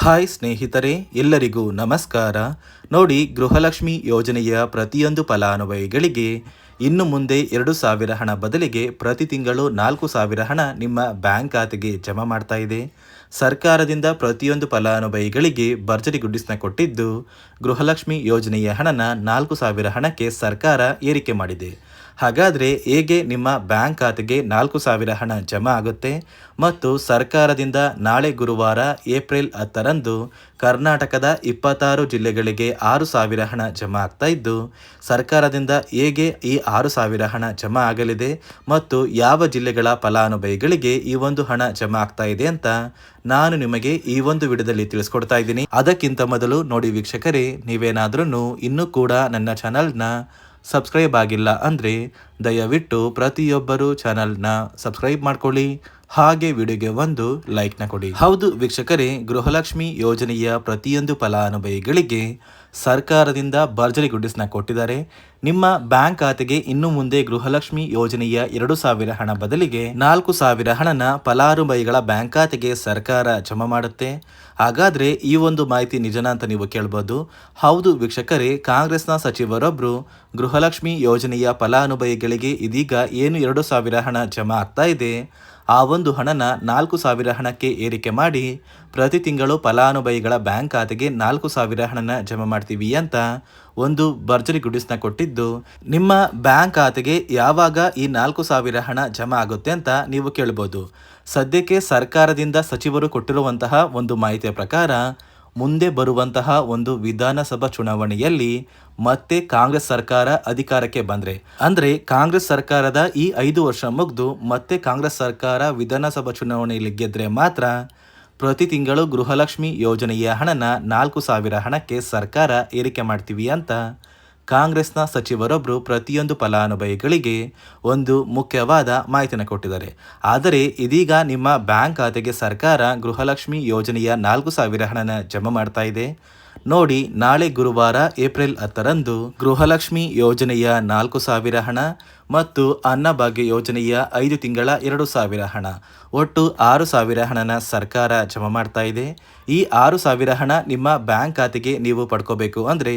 Hi ಸ್ನೇಹಿತರೆ, ಎಲ್ಲರಿಗೂ ನಮಸ್ಕಾರ. ನೋಡಿ, ಗೃಹಲಕ್ಷ್ಮಿ ಯೋಜನೆಯ ಪ್ರತಿಯೊಂದು ಫಲಾನುಭವಿಗಳಿಗೆ ಇನ್ನು ಮುಂದೆ ಎರಡು ಸಾವಿರ ಹಣ ಬದಲಿಗೆ ಪ್ರತಿ ತಿಂಗಳು ನಾಲ್ಕು ಸಾವಿರ ಹಣ ನಿಮ್ಮ ಬ್ಯಾಂಕ್ ಖಾತೆಗೆ ಜಮಾ ಮಾಡ್ತಾ ಇದೆ. ಸರ್ಕಾರದಿಂದ ಪ್ರತಿಯೊಂದು ಫಲಾನುಭವಿಗಳಿಗೆ ಭರ್ಜರಿ ಗುಡ್ಡಿಸ್ನ ಕೊಟ್ಟಿದ್ದು ಗೃಹಲಕ್ಷ್ಮಿ ಯೋಜನೆಯ ಹಣನ ನಾಲ್ಕು ಸಾವಿರ ಹಣಕ್ಕೆ ಸರ್ಕಾರ ಏರಿಕೆ ಮಾಡಿದೆ. ಹಾಗಾದರೆ ಹೇಗೆ ನಿಮ್ಮ ಬ್ಯಾಂಕ್ ಖಾತೆಗೆ ನಾಲ್ಕು ಸಾವಿರ ಹಣ ಜಮಾ ಆಗುತ್ತೆ? ಮತ್ತು ಸರ್ಕಾರದಿಂದ ನಾಳೆ ಗುರುವಾರ ಏಪ್ರಿಲ್ ಹತ್ತರಂದು ಕರ್ನಾಟಕದ ಇಪ್ಪತ್ತಾರು ಜಿಲ್ಲೆಗಳಿಗೆ ಆರು ಸಾವಿರ ಹಣ ಜಮಾ ಆಗ್ತಾ ಇದ್ದು, ಸರ್ಕಾರದಿಂದ ಹೇಗೆ ಈ ಆರು ಸಾವಿರ ಹಣ ಜಮಾ ಆಗಲಿದೆ ಮತ್ತು ಯಾವ ಜಿಲ್ಲೆಗಳ ಫಲಾನುಭವಿಗಳಿಗೆ ಈ ಒಂದು ಹಣ ಜಮಾ ಆಗ್ತಾ ಇದೆ ಅಂತ ನಾನು ನಿಮಗೆ ಈ ಒಂದು ವಿಡಿಯೋದಲ್ಲಿ ತಿಳಿಸ್ಕೊಡ್ತಾ ಇದ್ದೀನಿ. ಅದಕ್ಕಿಂತ ಮೊದಲು ನೋಡಿ ವೀಕ್ಷಕರೇ ನೀವೇನಾದ್ರೂ ಇನ್ನೂ ಕೂಡ ನನ್ನ ಚಾನಲ್ನ ಸಬ್ಸ್ಕ್ರೈಬ್ ಆಗಿಲ್ಲ ಅಂದರೆ ದಯವಿಟ್ಟು ಪ್ರತಿಯೊಬ್ಬರು ಚಾನಲ್ನ ಸಬ್ಸ್ಕ್ರೈಬ್ ಮಾಡ್ಕೊಳ್ಳಿ. ಹಾಗೆ ವಿಡಿಯೋಗೆ ಒಂದು ಲೈಕ್ನ ಕೊಡಿ. ಹೌದು, ವೀಕ್ಷಕರೇ, ಗೃಹಲಕ್ಷ್ಮಿ ಯೋಜನೆಯ ಪ್ರತಿಯೊಂದು ಫಲಾನುಭವಿಗಳಿಗೆ ಸರ್ಕಾರದಿಂದ ಭರ್ಜರಿ ಗುಡ್ಡಿಸ್ನ ಕೊಟ್ಟಿದ್ದಾರೆ. ನಿಮ್ಮ ಬ್ಯಾಂಕ್ ಖಾತೆಗೆ ಇನ್ನು ಮುಂದೆ ಗೃಹಲಕ್ಷ್ಮಿ ಯೋಜನೆಯ ಎರಡು ಸಾವಿರ ಹಣ ಬದಲಿಗೆ ನಾಲ್ಕು ಸಾವಿರ ಹಣನ ಫಲಾನುಭವಿಗಳ ಬ್ಯಾಂಕ್ ಖಾತೆಗೆ ಸರ್ಕಾರ ಜಮಾ ಮಾಡುತ್ತೆ. ಹಾಗಾದ್ರೆ ಈ ಒಂದು ಮಾಹಿತಿ ನಿಜನಾ ಅಂತ ನೀವು ಕೇಳ್ಬೋದು. ಹೌದು ವೀಕ್ಷಕರೇ, ಕಾಂಗ್ರೆಸ್ನ ಸಚಿವರೊಬ್ಬರು ಗೃಹಲಕ್ಷ್ಮಿ ಯೋಜನೆಯ ಫಲಾನುಭವಿಗಳಿಗೆ ಇದೀಗ ಏನು ಎರಡು ಸಾವಿರ ಹಣ ಜಮಾ ಆಗ್ತಾ ಇದೆ. ಆ ಒಂದು ಹಣನ ನಾಲ್ಕು ಸಾವಿರ ಹಣಕ್ಕೆ ಏರಿಕೆ ಮಾಡಿ ಪ್ರತಿ ತಿಂಗಳು ಫಲಾನುಭವಿಗಳ ಬ್ಯಾಂಕ್ ಖಾತೆಗೆ ನಾಲ್ಕು ಸಾವಿರ ಹಣನ ಜಮಾ ಮಾಡ್ತೀವಿ ಅಂತ ಒಂದು ಭರ್ಜರಿ ಗುಡಿಸ್ನ ಕೊಟ್ಟಿದ್ದು. ನಿಮ್ಮ ಬ್ಯಾಂಕ್ ಖಾತೆಗೆ ಯಾವಾಗ ಈ ನಾಲ್ಕು ಸಾವಿರ ಹಣ ಜಮಾ ಆಗುತ್ತೆ ಅಂತ ನೀವು ಕೇಳ್ಬೋದು. ಸದ್ಯಕ್ಕೆ ಸರ್ಕಾರದಿಂದ ಸಚಿವರು ಕೊಟ್ಟಿರುವಂತಹ ಒಂದು ಮಾಹಿತಿಯ ಪ್ರಕಾರ, ಮುಂದೆ ಬರುವಂತಹ ಒಂದು ವಿಧಾನಸಭಾ ಚುನಾವಣೆಯಲ್ಲಿ ಮತ್ತೆ ಕಾಂಗ್ರೆಸ್ ಸರ್ಕಾರ ಅಧಿಕಾರಕ್ಕೆ ಬಂದರೆ, ಅಂದರೆ ಕಾಂಗ್ರೆಸ್ ಸರ್ಕಾರದ ಈ ಐದು ವರ್ಷ ಮುಗಿದು ಮತ್ತೆ ಕಾಂಗ್ರೆಸ್ ಸರ್ಕಾರ ವಿಧಾನಸಭಾ ಚುನಾವಣೆಯಲ್ಲಿ ಗೆದ್ದರೆ ಮಾತ್ರ ಪ್ರತಿ ತಿಂಗಳು ಗೃಹಲಕ್ಷ್ಮಿ ಯೋಜನೆಯ ಹಣನ ನಾಲ್ಕು ಸಾವಿರ ಹಣಕ್ಕೆ ಸರ್ಕಾರ ಏರಿಕೆ ಮಾಡ್ತೀವಿ ಅಂತ ಕಾಂಗ್ರೆಸ್ನ ಸಚಿವರೊಬ್ಬರು ಪ್ರತಿಯೊಂದು ಫಲಾನುಭವಿಗಳಿಗೆ ಒಂದು ಮುಖ್ಯವಾದ ಮಾಹಿತಿನ ಕೊಟ್ಟಿದ್ದಾರೆ. ಆದರೆ ಇದೀಗ ನಿಮ್ಮ ಬ್ಯಾಂಕ್ ಖಾತೆಗೆ ಸರ್ಕಾರ ಗೃಹಲಕ್ಷ್ಮಿ ಯೋಜನೆಯ ನಾಲ್ಕು ಸಾವಿರ ಹಣನ ಜಮಾ ಮಾಡ್ತಾ ಇದೆ. ನೋಡಿ ನಾಳೆ ಗುರುವಾರ ಏಪ್ರಿಲ್ ಹತ್ತರಂದು ಗೃಹಲಕ್ಷ್ಮಿ ಯೋಜನೆಯ ನಾಲ್ಕು ಸಾವಿರ ಹಣ ಮತ್ತು ಅನ್ನಭಾಗ್ಯ ಯೋಜನೆಯ ಐದು ತಿಂಗಳ ಎರಡು ಸಾವಿರ ಹಣ. ಒಟ್ಟು ಆರು ಸಾವಿರ ಹಣನ ಸರ್ಕಾರ ಜಮಾ ಮಾಡ್ತಾ ಇದೆ. ಈ ಆರು ಸಾವಿರ ಹಣ ನಿಮ್ಮ ಬ್ಯಾಂಕ್ ಖಾತೆಗೆ ನೀವು ಪಡ್ಕೋಬೇಕು ಅಂದರೆ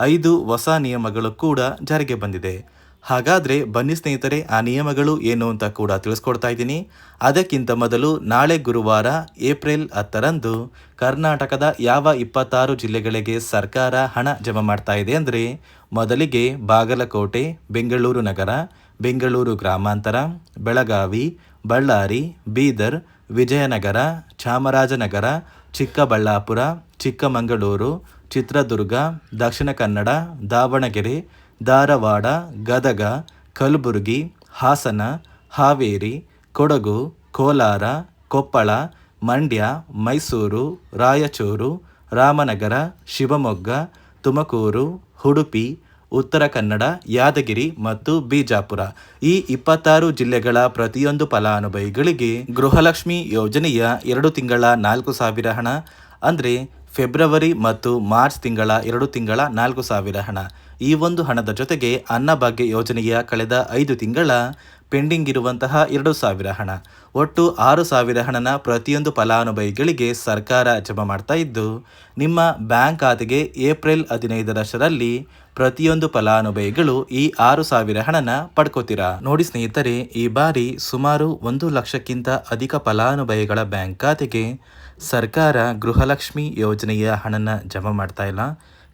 ಐದು ಹೊಸ ನಿಯಮಗಳು ಕೂಡ ಜಾರಿಗೆ ಬಂದಿದೆ. ಹಾಗಾದರೆ ಬನ್ನಿ ಸ್ನೇಹಿತರೆ, ಆ ನಿಯಮಗಳು ಏನು ಅಂತ ಕೂಡ ತಿಳಿಸ್ಕೊಡ್ತಾ ಇದ್ದೀನಿ. ಅದಕ್ಕಿಂತ ಮೊದಲು ನಾಳೆ ಗುರುವಾರ ಏಪ್ರಿಲ್ ಹತ್ತರಂದು ಕರ್ನಾಟಕದ ಯಾವ ಇಪ್ಪತ್ತಾರು ಜಿಲ್ಲೆಗಳಿಗೆ ಸರ್ಕಾರ ಹಣ ಜಮಾ ಮಾಡ್ತಾ ಇದೆ ಅಂದರೆ ಮೊದಲಿಗೆ ಬಾಗಲಕೋಟೆ, ಬೆಂಗಳೂರು ನಗರ, ಬೆಂಗಳೂರು ಗ್ರಾಮಾಂತರ, ಬೆಳಗಾವಿ, ಬಳ್ಳಾರಿ, ಬೀದರ್, ವಿಜಯನಗರ, ಚಾಮರಾಜನಗರ, ಚಿಕ್ಕಬಳ್ಳಾಪುರ, ಚಿಕ್ಕಮಗಳೂರು, ಚಿತ್ರದುರ್ಗ, ದಕ್ಷಿಣ ಕನ್ನಡ, ದಾವಣಗೆರೆ ಧಾರವಾಡ, ಗದಗ, ಕಲಬುರಗಿ, ಹಾಸನ, ಹಾವೇರಿ, ಕೊಡಗು, ಕೋಲಾರ, ಕೊಪ್ಪಳ, ಮಂಡ್ಯ, ಮೈಸೂರು, ರಾಯಚೂರು, ರಾಮನಗರ, ಶಿವಮೊಗ್ಗ, ತುಮಕೂರು, ಉಡುಪಿ, ಉತ್ತರ ಕನ್ನಡ, ಯಾದಗಿರಿ ಮತ್ತು ಬಿಜಾಪುರ. ಈ ಇಪ್ಪತ್ತಾರು ಜಿಲ್ಲೆಗಳ ಪ್ರತಿಯೊಂದು ಫಲಾನುಭವಿಗಳಿಗೆ ಗೃಹಲಕ್ಷ್ಮಿ ಯೋಜನೆಯ ಎರಡು ತಿಂಗಳ ನಾಲ್ಕು ಸಾವಿರ ಹಣ. ಅಂದರೆ ಫೆಬ್ರವರಿ ಮತ್ತು ಮಾರ್ಚ್ ತಿಂಗಳ ಎರಡು ತಿಂಗಳ ನಾಲ್ಕು ಸಾವಿರ ಹಣ. ಈ ಒಂದು ಹಣದ ಜೊತೆಗೆ ಅನ್ನಭಾಗ್ಯ ಯೋಜನೆಯ ಕಳೆದ ಐದು ತಿಂಗಳ ಪೆಂಡಿಂಗ್ ಇರುವಂತಹ ಎರಡು ಸಾವಿರ ಹಣ. ಒಟ್ಟು ಆರು ಸಾವಿರ ಹಣನ ಪ್ರತಿಯೊಂದು ಫಲಾನುಭವಿಗಳಿಗೆ ಸರ್ಕಾರ ಜಮಾ ಮಾಡ್ತಾ ಇದ್ದು, ನಿಮ್ಮ ಬ್ಯಾಂಕ್ ಖಾತೆಗೆ ಏಪ್ರಿಲ್ ಹದಿನೈದರಷ್ಟರಲ್ಲಿ ಪ್ರತಿಯೊಂದು ಫಲಾನುಭವಿಗಳು ಈ ಆರು ಸಾವಿರ ಹಣನ ಪಡ್ಕೋತೀರಾ? ನೋಡಿ ಸ್ನೇಹಿತರೆ, ಈ ಬಾರಿ ಸುಮಾರು ಒಂದು ಲಕ್ಷಕ್ಕಿಂತ ಅಧಿಕ ಫಲಾನುಭವಿಗಳ ಬ್ಯಾಂಕ್ ಖಾತೆಗೆ ಸರ್ಕಾರ ಗೃಹಲಕ್ಷ್ಮಿ ಯೋಜನೆಯ ಹಣನ ಜಮಾ ಮಾಡ್ತಾ ಇಲ್ಲ.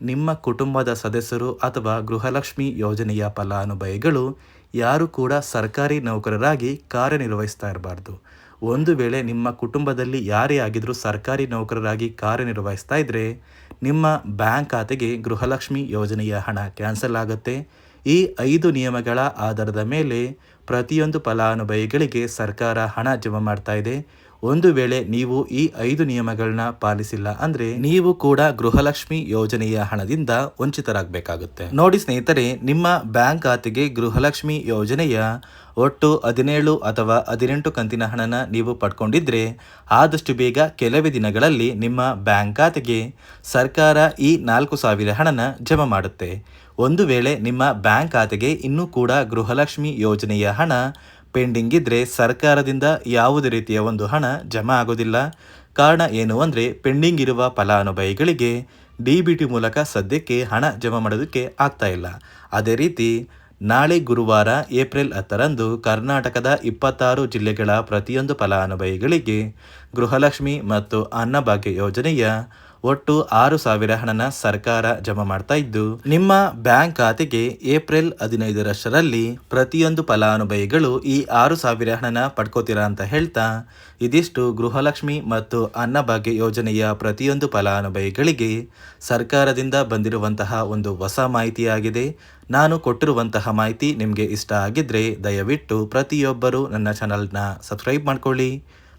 ನಿಮ್ಮ ಕುಟುಂಬದ ಸದಸ್ಯರು ಅಥವಾ ಗೃಹಲಕ್ಷ್ಮಿ ಯೋಜನೆಯ ಫಲಾನುಭವಿಗಳು ಯಾರು ಕೂಡ ಸರ್ಕಾರಿ ನೌಕರರಾಗಿ ಕಾರ್ಯನಿರ್ವಹಿಸ್ತಾ ಇರಬಾರ್ದು. ಒಂದು ವೇಳೆ ನಿಮ್ಮ ಕುಟುಂಬದಲ್ಲಿ ಯಾರೇ ಆಗಿದ್ದರೂ ಸರ್ಕಾರಿ ನೌಕರರಾಗಿ ಕಾರ್ಯನಿರ್ವಹಿಸ್ತಾ ಇದ್ದರೆ ನಿಮ್ಮ ಬ್ಯಾಂಕ್ ಖಾತೆಗೆ ಗೃಹಲಕ್ಷ್ಮಿ ಯೋಜನೆಯ ಹಣ ಕ್ಯಾನ್ಸಲ್ ಆಗುತ್ತೆ. ಈ ಐದು ನಿಯಮಗಳ ಆಧಾರದ ಮೇಲೆ ಪ್ರತಿಯೊಂದು ಫಲಾನುಭವಿಗಳಿಗೆ ಸರ್ಕಾರ ಹಣ ಜಮಾ ಮಾಡ್ತಾ ಇದೆ. ಒಂದು ವೇಳೆ ನೀವು ಈ ಐದು ನಿಯಮಗಳನ್ನ ಪಾಲಿಸಿಲ್ಲ ಅಂದ್ರೆ ನೀವು ಕೂಡ ಗೃಹಲಕ್ಷ್ಮಿ ಯೋಜನೆಯ ಹಣದಿಂದ ವಂಚಿತರಾಗಬೇಕಾಗುತ್ತೆ. ನೋಡಿ ಸ್ನೇಹಿತರೆ, ನಿಮ್ಮ ಬ್ಯಾಂಕ್ ಖಾತೆಗೆ ಗೃಹಲಕ್ಷ್ಮಿ ಯೋಜನೆಯ ಒಟ್ಟು ಹದಿನೇಳು ಅಥವಾ ಹದಿನೆಂಟು ಕಂತಿನ ಹಣನ ನೀವು ಪಡ್ಕೊಂಡಿದ್ರೆ, ಆದಷ್ಟು ಬೇಗ ಕೆಲವೇ ದಿನಗಳಲ್ಲಿ ನಿಮ್ಮ ಬ್ಯಾಂಕ್ ಖಾತೆಗೆ ಸರ್ಕಾರ ಈ ನಾಲ್ಕು ಸಾವಿರ ಹಣನ ಜಮಾ ಮಾಡುತ್ತೆ. ಒಂದು ವೇಳೆ ನಿಮ್ಮ ಬ್ಯಾಂಕ್ ಖಾತೆಗೆ ಇನ್ನೂ ಕೂಡ ಗೃಹಲಕ್ಷ್ಮಿ ಯೋಜನೆಯ ಹಣ ಪೆಂಡಿಂಗ್ ಇದ್ದರೆ ಸರ್ಕಾರದಿಂದ ಯಾವುದೇ ರೀತಿಯ ಒಂದು ಹಣ ಜಮಾ ಆಗೋದಿಲ್ಲ. ಕಾರಣ ಏನು ಅಂದರೆ ಪೆಂಡಿಂಗ್ ಇರುವ ಫಲಾನುಭವಿಗಳಿಗೆ ಡಿ ಬಿ ಟಿ ಮೂಲಕ ಸದ್ಯಕ್ಕೆ ಹಣ ಜಮಾ ಮಾಡೋದಕ್ಕೆ ಆಗ್ತಾ ಇಲ್ಲ. ಅದೇ ರೀತಿ ನಾಳೆ ಗುರುವಾರ ಏಪ್ರಿಲ್ ಹತ್ತರಂದು ಕರ್ನಾಟಕದ ಇಪ್ಪತ್ತಾರು ಜಿಲ್ಲೆಗಳ ಪ್ರತಿಯೊಂದು ಫಲಾನುಭವಿಗಳಿಗೆ ಗೃಹಲಕ್ಷ್ಮಿ ಮತ್ತು ಅನ್ನಭಾಗ್ಯ ಯೋಜನೆಯ ಒಟ್ಟು ಆರು ಸಾವಿರ ಹಣನ ಸರ್ಕಾರ ಜಮಾ ಮಾಡ್ತಾ ಇದ್ದು, ನಿಮ್ಮ ಬ್ಯಾಂಕ್ ಖಾತೆಗೆ ಏಪ್ರಿಲ್ ಹದಿನೈದರಷ್ಟರಲ್ಲಿ ಪ್ರತಿಯೊಂದು ಫಲಾನುಭವಿಗಳು ಈ ಆರು ಸಾವಿರ ಹಣನ ಪಡ್ಕೋತೀರಾ ಅಂತ ಹೇಳ್ತಾ, ಇದಿಷ್ಟು ಗೃಹಲಕ್ಷ್ಮಿ ಮತ್ತು ಅನ್ನಭಾಗ್ಯ ಯೋಜನೆಯ ಪ್ರತಿಯೊಂದು ಫಲಾನುಭವಿಗಳಿಗೆ ಸರ್ಕಾರದಿಂದ ಬಂದಿರುವಂತಹ ಒಂದು ಹೊಸ ಮಾಹಿತಿಯಾಗಿದೆ. ನಾನು ಕೊಟ್ಟಿರುವಂತಹ ಮಾಹಿತಿ ನಿಮಗೆ ಇಷ್ಟ ಆಗಿದ್ರೆ ದಯವಿಟ್ಟು ಪ್ರತಿಯೊಬ್ಬರು ನನ್ನ ಚಾನಲ್ನ ಸಬ್ಸ್ಕ್ರೈಬ್ ಮಾಡ್ಕೊಳ್ಳಿ.